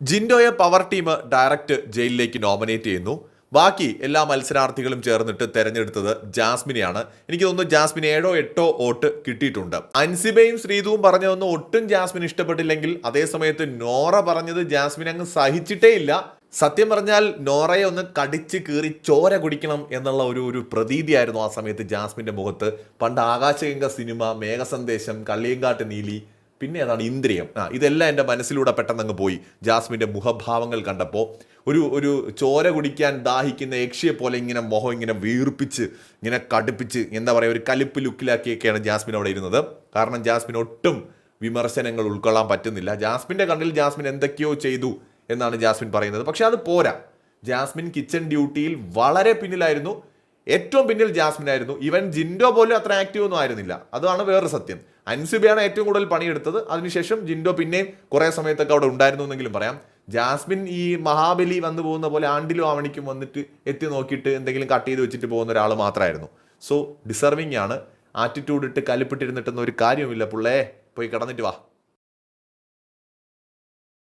ജിൻഡോയെ power team direct ജയിലിലേക്ക് nominate ചെയ്യുന്നു. ബാക്കി എല്ലാ മത്സരാർത്ഥികളും ചേർന്നിട്ട് തെരഞ്ഞെടുത്തത് ജാസ്മിനെയാണ്. എനിക്ക് തോന്നുന്നു ജാസ്മിന് ഏഴോ എട്ടോ വോട്ട് കിട്ടിയിട്ടുണ്ട്. അൻസിബയും ശ്രീതുവും പറഞ്ഞതൊന്നും ഒട്ടും ജാസ്മിൻ ഇഷ്ടപ്പെട്ടില്ലെങ്കിൽ അതേസമയത്ത് നോറ പറഞ്ഞത് ജാസ്മിൻ അങ്ങ് സഹിച്ചിട്ടേ ഇല്ല. സത്യം പറഞ്ഞാൽ നോറയെ ഒന്ന് കടിച്ച് കീറി ചോര കുടിക്കണം എന്നുള്ള ഒരു ഒരു പ്രതീതിയായിരുന്നു ആ സമയത്ത് ജാസ്മിന്റെ മുഖത്ത്. പണ്ട് ആകാശഗംഗ സിനിമ മേഘസന്ദേശം കള്ളിയങ്കാട്ട് നീലി പിന്നെ അതാണ് ഇന്ദ്രിയം. ആ ഇതെല്ലാം എന്റെ മനസ്സിലൂടെ പെട്ടെന്ന് അങ്ങ് പോയി. ജാസ്മിന്റെ മുഖഭാവങ്ങൾ കണ്ടപ്പോൾ ഒരു ഒരു ചോര കുടിക്കാൻ ദാഹിക്കുന്ന യക്ഷിയെ പോലെ ഇങ്ങനെ മുഖം ഇങ്ങനെ വീർപ്പിച്ച് ഇങ്ങനെ കടുപ്പിച്ച് എന്താ പറയുക ഒരു കലിപ്പ് ലുക്കിലാക്കിയൊക്കെയാണ് ജാസ്മിൻ അവിടെ ഇരുന്നത്. കാരണം ജാസ്മിൻ ഒട്ടും വിമർശനങ്ങൾ ഉൾക്കൊള്ളാൻ പറ്റുന്നില്ല. ജാസ്മിന്റെ കണ്ണിൽ ജാസ്മിൻ എന്തൊക്കെയോ ചെയ്തു എന്നാണ് ജാസ്മിൻ പറയുന്നത്. പക്ഷേ അത് പോരാ. ജാസ്മിൻ കിച്ചൺ ഡ്യൂട്ടിയിൽ വളരെ പിന്നിലായിരുന്നു. ഏറ്റവും പിന്നിൽ ജാസ്മിൻ ആയിരുന്നു. ഇവൻ ജിൻഡോ പോലും അത്ര ആക്റ്റീവ് ഒന്നും ആയിരുന്നില്ല. അതാണ് വേറൊരു സത്യം. അൻസിബയാണ് ഏറ്റവും കൂടുതൽ പണിയെടുത്തത്. അതിനുശേഷം ജിൻഡോ പിന്നെയും കുറേ സമയത്തൊക്കെ അവിടെ ഉണ്ടായിരുന്നു എന്നെങ്കിലും പറയാം. ജാസ്മിൻ ഈ മഹാബലി വന്നു പോകുന്ന പോലെ ആണ്ടിലും ആവണിക്കും വന്നിട്ട് എത്തി നോക്കിയിട്ട് എന്തെങ്കിലും കട്ട് ചെയ്ത് വെച്ചിട്ട് പോകുന്ന ഒരാൾ മാത്രമായിരുന്നു. സോ ഡിസർവിങ് ആണ്. ആറ്റിറ്റ്യൂഡ് ഇട്ട് കലിപ്പിട്ടിരുന്നിട്ടൊന്നും ഒരു കാര്യവുമില്ല. പുള്ളേ പോയി കിടന്നിട്ട് വാ.